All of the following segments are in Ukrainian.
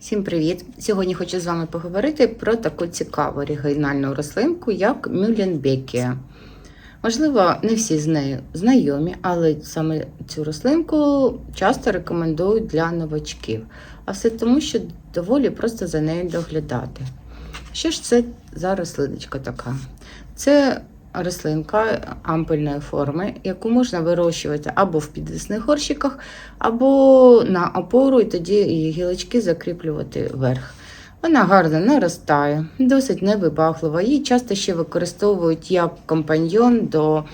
Всім привіт! Сьогодні хочу з вами поговорити про таку цікаву оригінальну рослинку, як Мюлленбекія. Можливо, не всі з нею знайомі, але саме цю рослинку часто рекомендують для новачків. А все тому, що доволі просто за нею доглядати. Що ж це за рослиночка така? Це рослинка ампельної форми, яку можна вирощувати або в підвісних горщиках, або на опору, і тоді її гілочки закріплювати вверх. Вона гарно наростає, досить невибаглива. Її часто ще використовують як компаньйон до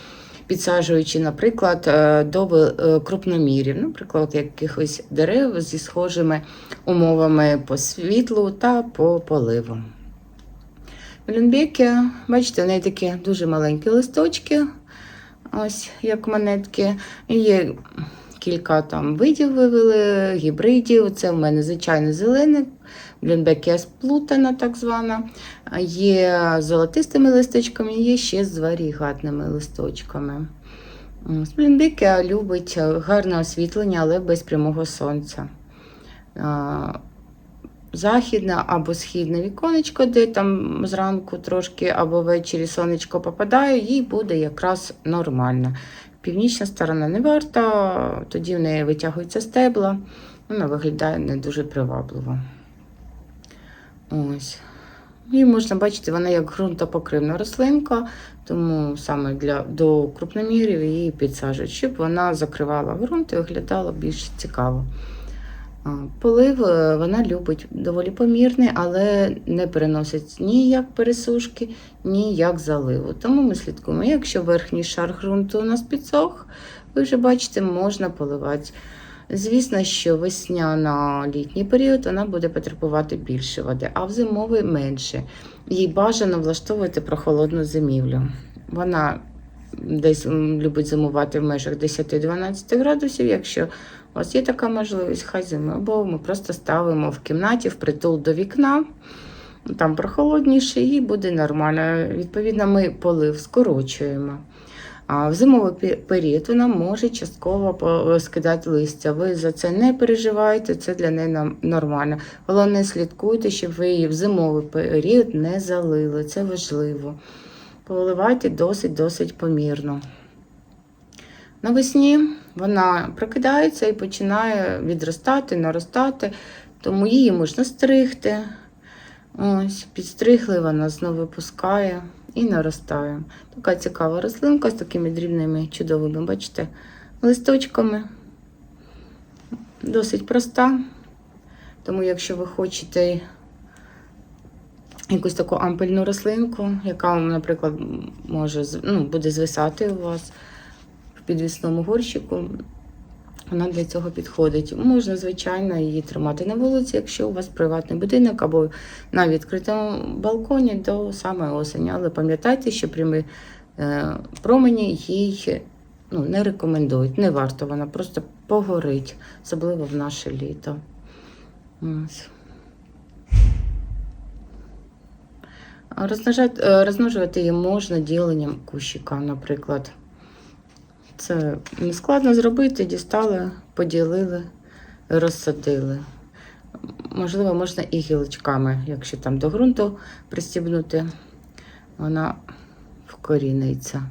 підсаджуючи, наприклад, е, до е, крупномірів, наприклад, якихось дерев зі схожими умовами по світлу та по поливу. Люнбеки, бачите, в неї такі дуже маленькі листочки, ось як монетки. Є кілька там видів вивели, гібридів. Це в мене звичайно зелений, блюнбекія сплутана, так звана. Є золотистими листочками, є ще з варігатними листочками. Блюнбекія любить гарне освітлення, але без прямого сонця. Західне або східне віконечко, де там зранку трошки або ввечері сонечко попадає, їй буде якраз нормально. Північна сторона не варта, тоді в неї витягуються стебла, вона виглядає не дуже привабливо. Ось. І можна бачити, вона як ґрунтопокривна рослинка, тому саме для, до крупномірів її підсаджують, щоб вона закривала ґрунт і виглядала більш цікаво. Полив е, вона любить доволі помірний, але не переносить ні як пересушки, ні як заливу. Тому ми слідкуємо. Якщо верхній шар ґрунту у нас підсох, ви вже бачите, можна поливати. Звісно, що весняно-літній період вона буде потребувати більше води, а в зимовий менше. Їй бажано влаштовувати прохолодну зимівлю. Вона десь любить зимувати в межах 10-12 градусів. Якщо у вас є така можливість, хай зимує. Або ми просто ставимо в кімнаті впритул до вікна, там прохолодніше і буде нормально. Відповідно, ми полив скорочуємо. А в зимовий період вона може частково скидати листя. Ви за це не переживайте, це для неї нормально. Головне, слідкуйте, щоб ви її в зимовий період не залили. Це важливо. Поливайте досить-досить помірно. Навесні вона прокидається і починає відростати, наростати, тому її можна стригти. Ось, підстригли, вона знову випускає і наростає. Така цікава рослинка з такими дрібними чудовими, бачите, листочками. Досить проста. Тому, якщо ви хочете якусь таку ампельну рослинку, яка, наприклад, може ну, буде звисати у вас в підвісному горщику, вона для цього підходить. Можна, звичайно, її тримати на вулиці, якщо у вас приватний будинок або на відкритому балконі до самої осені. Але пам'ятайте, що прямі е, промені їй ну, не рекомендують, не варто, вона просто погорить, особливо в наше літо. Ось. Розмножувати її можна діленням кущика, наприклад. Це не складно зробити, дістали, поділили, розсадили. Можливо, можна і гілочками, якщо там до ґрунту пристібнути, вона вкоріниться.